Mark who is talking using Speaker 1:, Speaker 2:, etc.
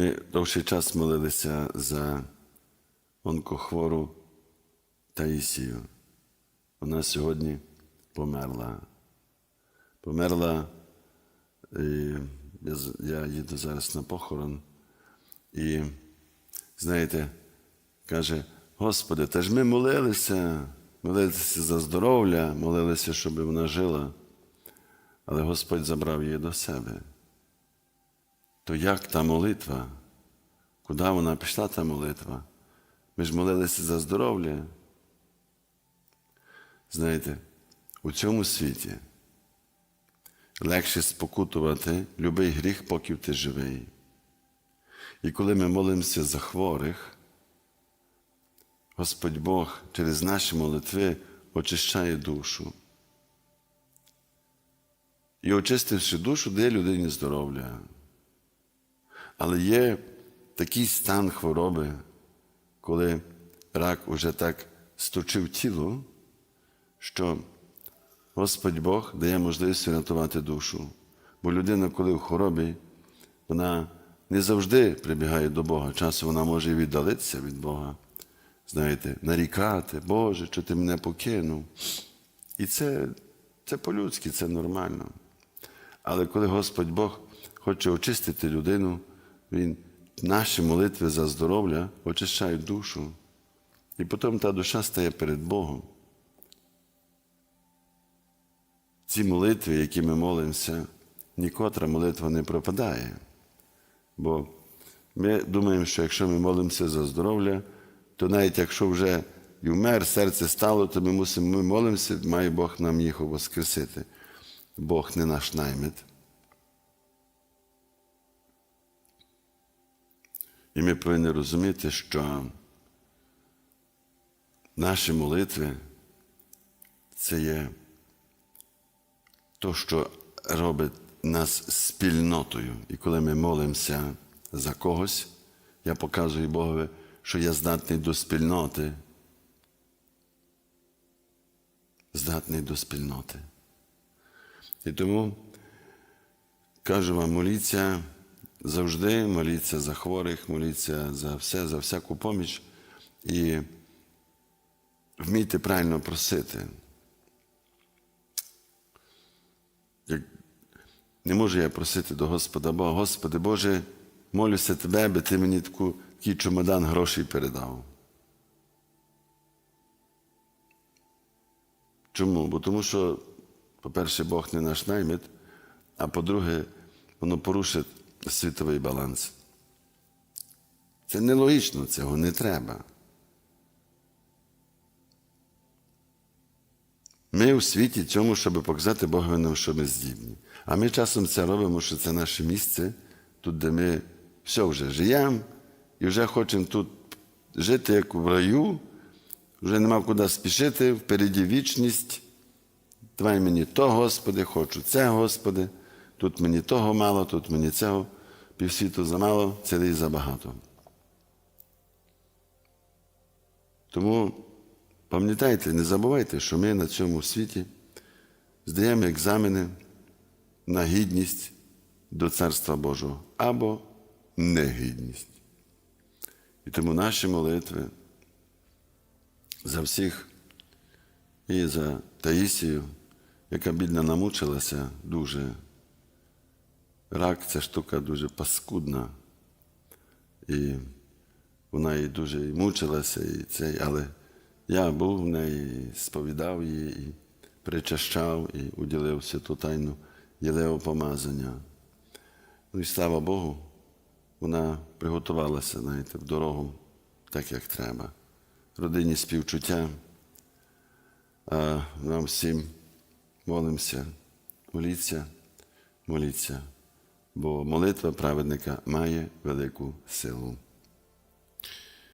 Speaker 1: Ми довший час молилися за онкохвору Таїсію. Вона сьогодні померла. Померла, і я, я їду зараз на похорон. І, знаєте, каже, Господи, та ж ми молилися, молилися за здоров'я, молилися, щоб вона жила, але Господь забрав її до себе. То як та молитва? Куди вона пішла, та молитва? Ми ж молилися за здоров'я. Знаєте, у цьому світі легше спокутувати любий гріх, поки ти живий. І коли ми молимося за хворих, Господь Бог через наші молитви очищає душу. І очистивши душу, дає людині здоров'я. Але є такий стан хвороби, коли рак уже так сточив тіло, що Господь Бог дає можливість врятувати душу. Бо людина, коли в хворобі, вона не завжди прибігає до Бога. Часом вона може віддалитися від Бога. Знаєте, нарікати, Боже, що ти мене покинув. І це, це по-людськи, це нормально. Але коли Господь Бог хоче очистити людину, Він наші молитви за здоров'я очищають душу. І потім та душа стає перед Богом. Ці молитви, які ми молимося, нікотра молитва не пропадає. Бо ми думаємо, що якщо ми молимося за здоров'я, то навіть якщо вже і вмер, серце стало, то ми мусимо, ми молимося, має Бог нам їх воскресити. Бог не наш наймит. І ми повинні розуміти, що наші молитви це є то, що робить нас спільнотою. І коли ми молимося за когось, я показую Богові, що я здатний до спільноти. Здатний до спільноти. І тому кажу вам, моліться завжди, моліться за хворих, моліться за все, за всяку поміч і вмійте правильно просити. Як не можу я просити до Господа Бога, Господи Боже, молюся Тебе, аби Ти мені таку, такий чемодан грошей передав. Чому? Бо тому що, по-перше, Бог не наш наймит, а по-друге, воно порушить світовий баланс. Це нелогічно, цього не треба. Ми у світі цьому, щоб показати Богові нам, що ми здібні. А ми часом це робимо, що це наше місце, тут, де ми все вже живемо і вже хочемо тут жити, як в раю, вже нема куди спішити, впереді вічність. Давай мені то, Господи, хочу це, Господи, тут мені того мало, тут мені цього, півсвіту замало, цілий забагато. Тому пам'ятайте, не забувайте, що ми на цьому світі здаємо екзамени на гідність до Царства Божого або негідність. І тому наші молитви за всіх і за Таїсію, яка бідна намучилася дуже. Рак це штука дуже паскудна. І вона і дуже і мучилася, і цей, але я був в неї, сповідав її, і причащав, і уділив святу тайну єлео помазання. Ну і слава Богу, вона приготувалася, знаєте, в дорогу, так як треба. Родині співчуття, а нам всім молимося, моліться, моліться, бо молитва праведника має велику силу.